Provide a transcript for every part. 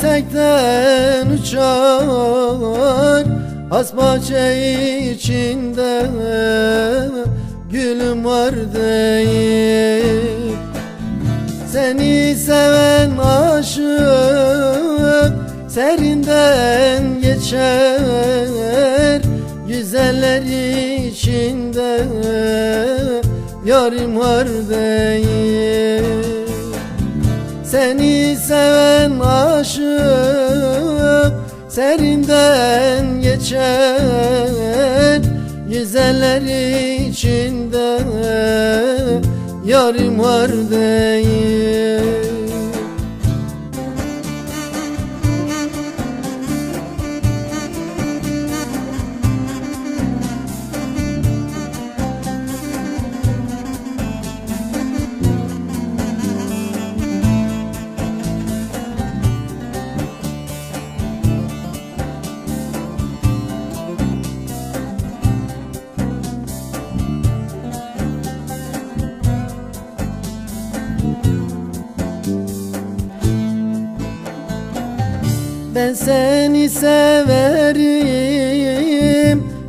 Dirsekten uçar Az bahçe içinde Gülüm var değil. Seni seven aşık Serinden geçer Güzeller içinde Yarim var değil. Seni seven aşık serinden geçer Güzeller içinde yarim var değil Ben seni severim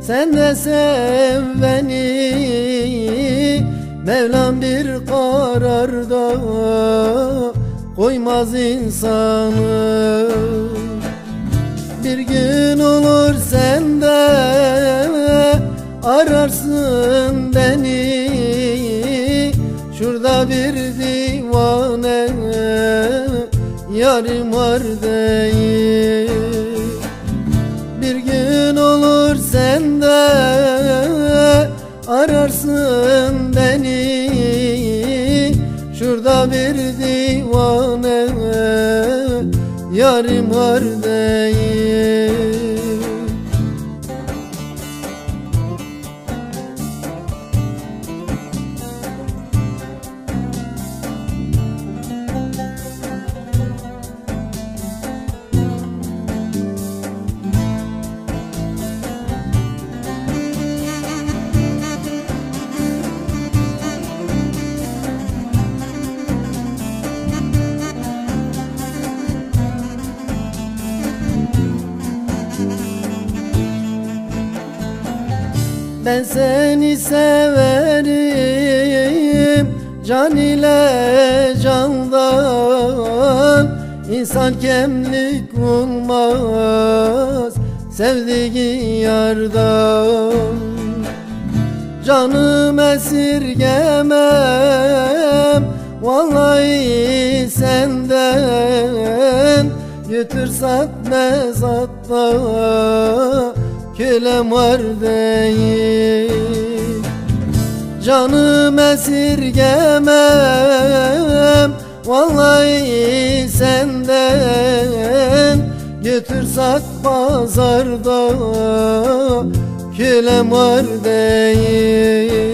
Sen de sev beni. Mevlam bir kararda Koymaz insanı. Bir gün olur sen de Ararsın beni. Şurada bir divane Yarim var değil. Bir gün olur sen de Ararsın beni. Şurada bir divane Yarim var değil Ben seni severim Can ile candan. İnsan kemlik olmaz Sevdiği yardan Canım esirgemem Vallahi senden. Götür sat mezatta Kölem var değil. Canım esirgemem. Vallahi senden Götür sat pazarda Kölem var değil